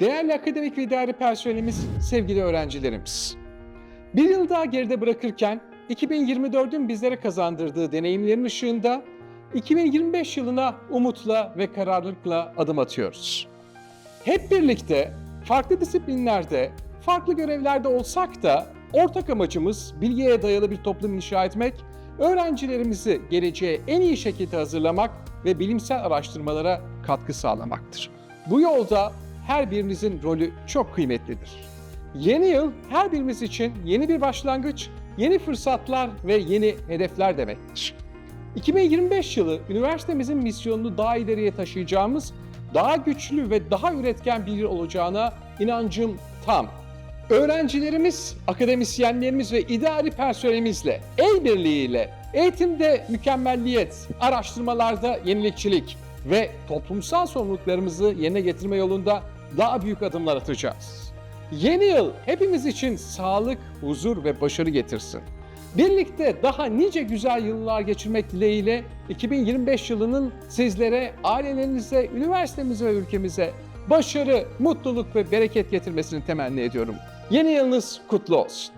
Değerli akademik ve idari personelimiz, sevgili öğrencilerimiz. Bir yıl daha geride bırakırken 2024'ün bizlere kazandırdığı deneyimlerin ışığında 2025 yılına umutla ve kararlılıkla adım atıyoruz. Hep birlikte farklı disiplinlerde, farklı görevlerde olsak da ortak amacımız bilgiye dayalı bir toplum inşa etmek, öğrencilerimizi geleceğe en iyi şekilde hazırlamak ve bilimsel araştırmalara katkı sağlamaktır. Bu yolda her birinizin rolü çok kıymetlidir. Yeni yıl her birimiz için yeni bir başlangıç, yeni fırsatlar ve yeni hedefler demektir. 2025 yılı üniversitemizin misyonunu daha ileriye taşıyacağımız, daha güçlü ve daha üretken bir yıl olacağına inancım tam. Öğrencilerimiz, akademisyenlerimiz ve idari personelimizle, el birliğiyle eğitimde mükemmelliyet, araştırmalarda yenilikçilik ve toplumsal sorumluluklarımızı yerine getirme yolunda daha büyük adımlar atacağız. Yeni yıl hepimiz için sağlık, huzur ve başarı getirsin. Birlikte daha nice güzel yıllar geçirmek dileğiyle 2025 yılının sizlere, ailelerinize, üniversitemize ve ülkemize başarı, mutluluk ve bereket getirmesini temenni ediyorum. Yeni yılınız kutlu olsun.